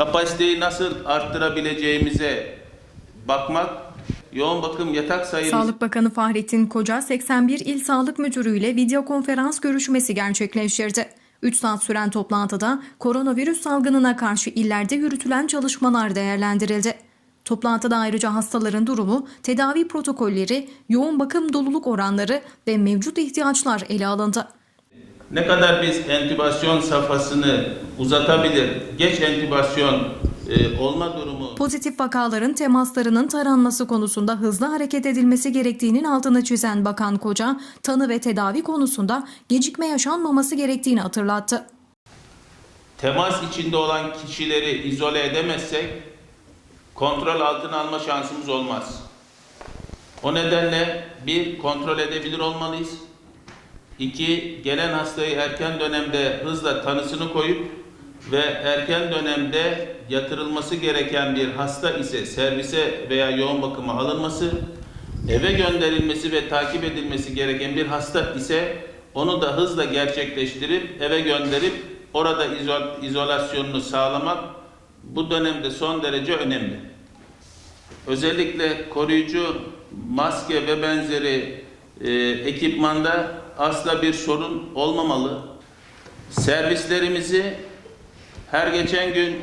kapasiteyi nasıl arttırabileceğimize bakmak, yoğun bakım yatak sayımız Sağlık Bakanı Fahrettin Koca 81 İl Sağlık Müdürü ile video konferans görüşmesi gerçekleştirdi. 3 saat süren toplantıda koronavirüs salgınına karşı illerde yürütülen çalışmalar değerlendirildi. Toplantıda ayrıca hastaların durumu, tedavi protokolleri, yoğun bakım doluluk oranları ve mevcut ihtiyaçlar ele alındı. Ne kadar biz entübasyon safhasını uzatabilir, geç entübasyon e, olma durumu Pozitif vakaların temaslarının taranması konusunda hızlı hareket edilmesi gerektiğinin altını çizen Bakan Koca, tanı ve tedavi konusunda gecikme yaşanmaması gerektiğini hatırlattı. temas içinde olan kişileri izole edemezsek kontrol altına alma şansımız olmaz. O nedenle bir kontrol edebilir olmalıyız. İki, gelen hastayı erken dönemde hızla tanısını koyup ve erken dönemde yatırılması gereken bir hasta ise servise veya yoğun bakıma alınması, eve gönderilmesi ve takip edilmesi gereken bir hasta ise onu da hızla gerçekleştirip eve gönderip orada izol- izolasyonunu sağlamak bu dönemde son derece önemli. Özellikle koruyucu maske ve benzeri e, ekipmanda asla bir sorun olmamalı. Servislerimizi her geçen gün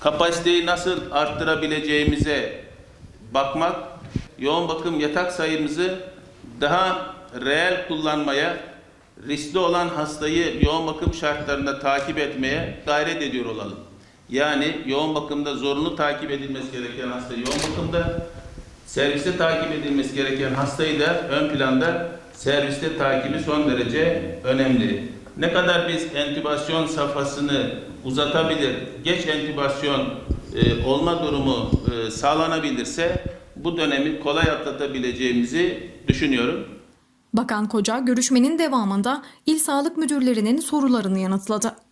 kapasiteyi nasıl arttırabileceğimize bakmak, yoğun bakım yatak sayımızı daha reel kullanmaya, riskli olan hastayı yoğun bakım şartlarında takip etmeye gayret ediyor olalım. Yani yoğun bakımda zorunlu takip edilmesi gereken hasta yoğun bakımda, serviste takip edilmesi gereken hastayı da ön planda serviste takibi son derece önemli. Ne kadar biz entübasyon safhasını uzatabilir, geç entübasyon e, olma durumu e, sağlanabilirse bu dönemi kolay atlatabileceğimizi düşünüyorum. Bakan Koca görüşmenin devamında il sağlık müdürlerinin sorularını yanıtladı.